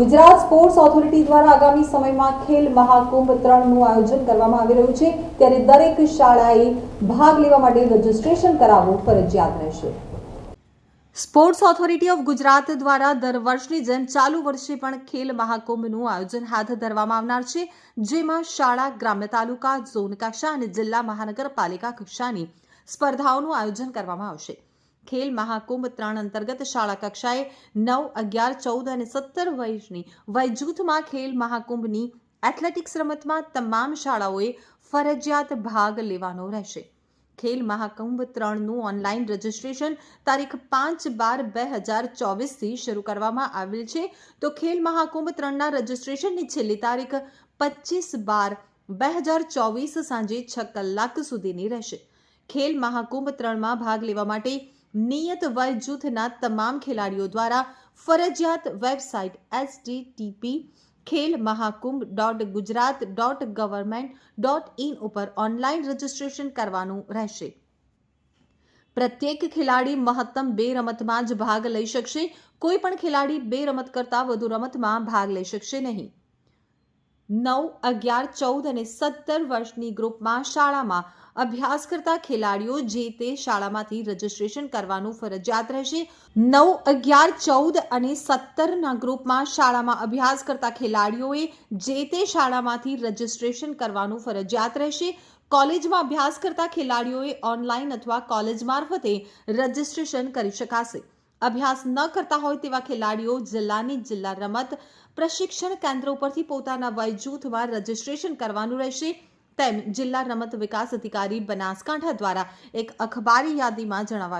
Gujarat sports authority દ્વારા આગામી સમયમાં ખેલ મહાકુંભ ત્રણનું આયોજન કરવામાં આવી રહ્યું છે. ત્યારે દરેક શાળાએ ભાગ લેવા માટે રજીસ્ટ્રેશન કરાવવું ફરજિયાત રહેશે. સ્પોર્ટ્સ ઓથોરિટી ઓફ ગુજરાત દ્વારા દર વર્ષની જેમ ચાલુ વર્ષે પણ ખેલ મહાકુંભનું આયોજન હાથ ધરવામાં આવનાર છે. જેમાં શાળા, ગ્રામ્ય તાલુકા, ઝોન કક્ષા અને જિલ્લા મહાનગરપાલિકા કક્ષાની સ્પર્ધાઓનું આયોજન કરવામાં આવશે. ખેલ મહાકુંભ ત્રણ અંતર્ગત શાળા કક્ષાએ નવ, અગિયાર, ચૌદ અને સત્તર વર્ષની વયજૂથમાં ખેલ મહાકુંભની એથ્લેટિક્સ રમતમાં તમામ શાળાઓએ ફરજિયાત ભાગ લેવાનો રહેશે. ખેલ મહાકુંભ ત્રણનું ઓનલાઈન રજિસ્ટ્રેશન તારીખ પાંચ બાર બે હજાર ચોવીસથી શરૂ કરવામાં આવેલ છે. તો ખેલ મહાકુંભ ત્રણના રજિસ્ટ્રેશનની છેલ્લી તારીખ પચીસ બાર બે હજાર ચોવીસ સાંજે છ કલાક સુધીની રહેશે. ખેલ મહાકુંભ ત્રણમાં ભાગ લેવા માટે નિયત વય જૂથના તમામ ખેલાડીઓ દ્વારા ફરજિયાત website S TP Khel Mahakumbh dot Gujarat dot government dot in ઉપર ઓનલાઈન રજિસ્ટ્રેશન કરવાનું રહેશે. પ્રત્યેક ખેલાડી મહત્તમ બે રમતમાં જ ભાગ લઈ શકશે. કોઈ પણ ખેલાડી બે રમત કરતાં વધુ રમતમાં ભાગ લઈ શકશે નહીં. નવ, અગિયાર, ચૌદ અને સત્તર વર્ષની ગ્રુપમાં શાળામાં અભ્યાસ કરતા ખેલાડીઓ જે તે શાળામાંથી રજીસ્ટ્રેશન કરવાનું ફરજિયાત રહેશે. નવ, અગિયાર, ચૌદ અને સત્તરના ગ્રુપમાં શાળામાં અભ્યાસ કરતા ખેલાડીઓએ જે તે શાળામાંથી રજીસ્ટ્રેશન કરવાનું ફરજિયાત રહેશે. કોલેજમાં અભ્યાસ કરતા ખેલાડીઓએ ઓનલાઈન અથવા કોલેજ મારફતે રજીસ્ટ્રેશન કરી શકાશે. અભ્યાસ ન કરતા હોય તેવા ખેલાડીઓ જિલ્લાની જિલ્લા રમત પ્રશિક્ષણ કેન્દ્ર ઉપરથી પોતાના વય જૂથમાં રજીસ્ટ્રેશન કરવાનું રહેશે. તેમ જિલ્લા રમત વિકાસ અધિકારી બનાસકાંઠા દ્વારા એક અખબારી યાદીમાં જણાવાયું